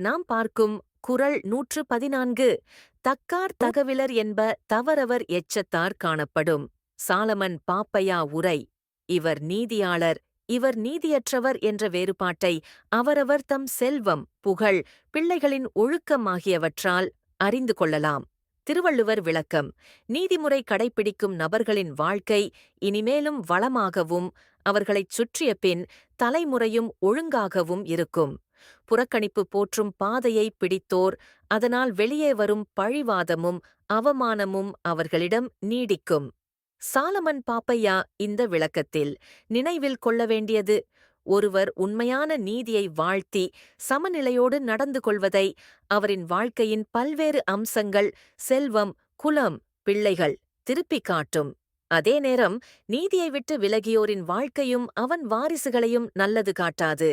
நாம் பார்க்கும் குறள் நூற்று பதினான்கு தக்கார் தகவிலர் என்ப தவறவர் எச்சத்தார் காணப்படும். சாலமன் பாப்பையா உரை இவர் நீதியாளர் இவர் நீதியற்றவர் என்ற வேறுபாட்டை அவரவர் தம் செல்வம் புகழ் பிள்ளைகளின் ஒழுக்கம் ஆகியவற்றால் அறிந்து கொள்ளலாம். திருவள்ளுவர் விளக்கம் நீதிமுறை கடைப்பிடிக்கும் நபர்களின் வாழ்க்கை இனிமேலும் வளமாகவும் அவர்களைச் சுற்றிய பின் தலைமுறையும் ஒழுங்காகவும் இருக்கும். புறக்கணிப்பு போற்றும் பாதையை பிடித்தோர் அதனால் வெளியே வரும் பழிவாதமும் அவமானமும் அவர்களிடம் நீடிக்கும். சாலமன் பாப்பையா இந்த விளக்கத்தில் நினைவில் கொள்ள வேண்டியது ஒருவர் உண்மையான நீதியை வாழ்த்தி சமநிலையோடு நடந்து கொள்வதை அவரின் வாழ்க்கையின் பல்வேறு அம்சங்கள் செல்வம் குலம் பிள்ளைகள் திருப்பிக் காட்டும். அதே நேரம் நீதியை விட்டு விலகியோரின் வாழ்க்கையும் அவன் வாரிசுகளையும் நல்லது காட்டாது.